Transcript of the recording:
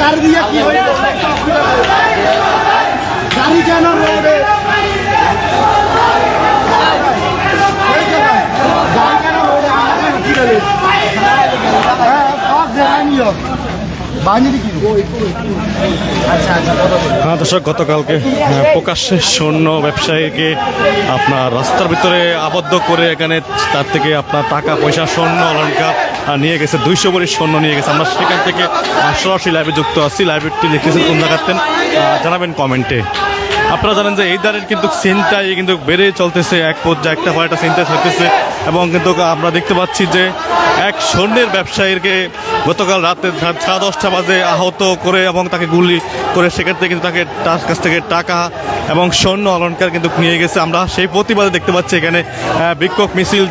গাড়ি দিয়ে কি হয়েছে গাড়ি কেন রোডে গাড়ি কেন রোডে আমাকে হাঁটি গেলে হ্যাঁ আচ্ছা আচ্ছা দর্শক গতকালকে প্রকাশ্যে স্বর্ণ ব্যবসায়ীকে আপনার রাস্তার ভিতরে আবদ্ধ করে এখানে তার থেকে আপনার টাকা পয়সা স্বর্ণ অলঙ্কার নিয়ে গেছে। দুইশো বড়ি স্বর্ণ নিয়ে গেছে। আমরা সেখান থেকে সরাসরি লাইভে যুক্ত আছি। লাইভটি লিখেছেন কোন জায়গাতেন জানাবেন কমেন্টে আপনারা জানেন যে এই দাঁড়ের কিন্তু চিন্তায় কিন্তু বেড়ে চলতেছে। এক পর্যায়ে একটা পর একটা চিন্তা চলতেছে। এবং কিন্তু আমরা দেখতে পাচ্ছি যে এক সৈন্যের ব্যবসায়ীকে গতকাল রাতে সাড়ে দশটা বাজে আহত করে এবং তাকে গুলি করে সেক্ষেত্রে কিন্তু তাকে তার কাছ থেকে টাকা এবং স্বর্ণ অলঙ্কার কিন্তু নিয়ে গেছে। আমরা সেই প্রতিবাদে দেখতে পাচ্ছি এখানে বিক্ষোভ মিছিল